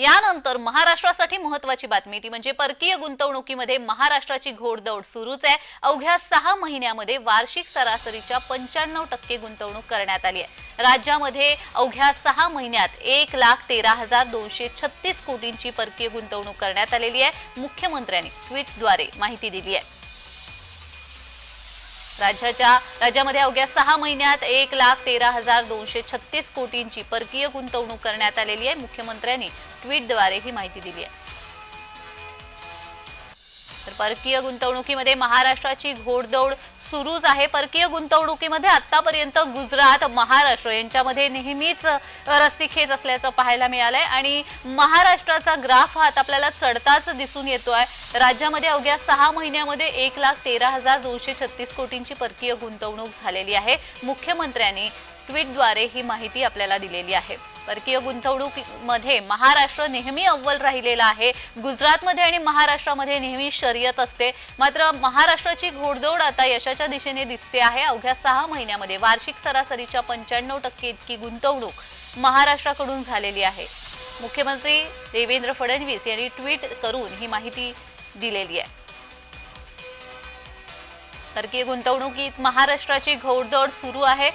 यानंतर महाराष्ट्रासाठी महत्वाची बातमी ती म्हणजे परकीय गुंतवणुकीमध्ये महाराष्ट्राची घोडदौड सुरूच आहे. अवघ्या सहा महिन्यामध्ये वार्षिक सरासरीच्या पंच्याण्णव टक्के गुंतवणूक करण्यात आली आहे. राज्यामध्ये अवघ्या सहा महिन्यात एक लाख तेरा हजार दोनशे छत्तीस कोटींची परकीय गुंतवणूक करण्यात आलेली आहे. मुख्यमंत्र्यांनी ट्विटद्वारे माहिती दिली आहे. राज्याच्या राज्यामध्ये अवघ्या सहा महिन्यात एक लाख तेरा हजार दोनशे छत्तीस कोटींची परकीय गुंतवणूक करण्यात आलेली आहे. मुख्यमंत्र्यांनी ट्विटद्वारे ही माहिती दिली आहे. परकीय गुंतवणुकीमध्ये महाराष्ट्राची घोडदौड सुरूच आहे. परकीय गुंतवणुकीमध्ये आतापर्यंत गुजरात महाराष्ट्र यांच्यामध्ये नेहमीच रस्सीखेच असल्याचं पाहायला मिळालंय. आणि महाराष्ट्राचा ग्राफ हा आपल्याला चढताच दिसून येतो आहे राज्यामध्ये अवघ्या सहा महिन्यामध्ये एक लाख तेरा हजार दोनशे छत्तीस कोटींची परकीय गुंतवणूक झालेली आहे. मुख्यमंत्र्यांनी ट्विटद्वारे ही माहिती आपल्याला दिलेली आहे. परकीय गुंतवणूकीमध्ये महाराष्ट्र नेहमी अव्वल राहिलेला आहे. गुजरातमध्ये आणि महाराष्ट्रामध्ये नेहमी शर्यत असते. मात्र महाराष्ट्राची घोडदौड आता यशाच्या दिशेने दिसते आहे. अवघ्या सहा महिन्यामध्ये वार्षिक सरासरीच्या पंच्याण्णव टक्के इतकी गुंतवणूक महाराष्ट्राकडून झालेली आहे. मुख्यमंत्री देवेंद्र फडणवीस यांनी ट्विट करून ही माहिती दिलेली आहे. परकीय गुंतवणुकीत महाराष्ट्राची घोडदौड सुरू आहे.